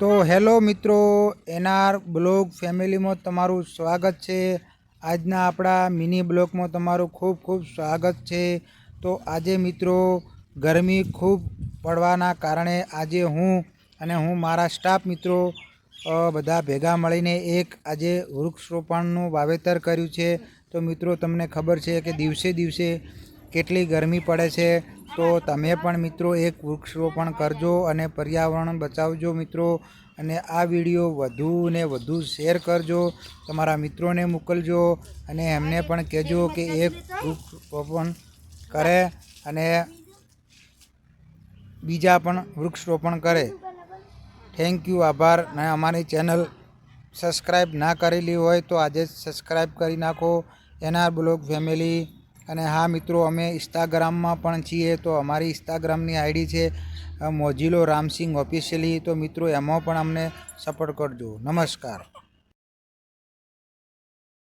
તો હેલો મિત્રો, NR blog ફેમિલીમાં તમારું સ્વાગત છે. આજના આપણા મિની બ્લોગમાં તમારું ખૂબ ખૂબ સ્વાગત છે. તો આજે મિત્રો, ગરમી ખૂબ પડવાના કારણે આજે હું અને હું મારા સ્ટાફ મિત્રો બધા ભેગા મળીને એક આજે વૃક્ષરોપણનું વાવેતર કર્યું છે. તો મિત્રો, તમને ખબર છે કે દિવસે દિવસે કેટલી ગરમી પડે છે. તો તમે પણ મિત્રો એક વૃક્ષરોપણ કરજો અને પર્યાવરણ બચાવજો મિત્રો. અને આ વીડિયો વધુ ને વધુ શેર કરજો, તમારા મિત્રોને મોકલજો અને એમને પણ કહેજો કે એક વૃક્ષરોપણ કરે અને બીજા પણ વૃક્ષરોપણ કરે. થેન્ક યુ આભાર. અને અમારી ચેનલ સબસ્ક્રાઈબ ના કરેલી હોય તો આજે સબસ્ક્રાઈબ કરી નાખો. એના બ્લોગ ફેમિલી. અને હા મિત્રો, અમે ઇન્સ્ટાગ્રામમાં પણ છીએ, તો અમારી ઇન્સ્ટાગ્રામની આઈડી છે મોજીલો રામસિંગ ઓફિશિયલી, તો મિત્રો એમાં પણ અમને સપોર્ટ કરજો. નમસ્કાર.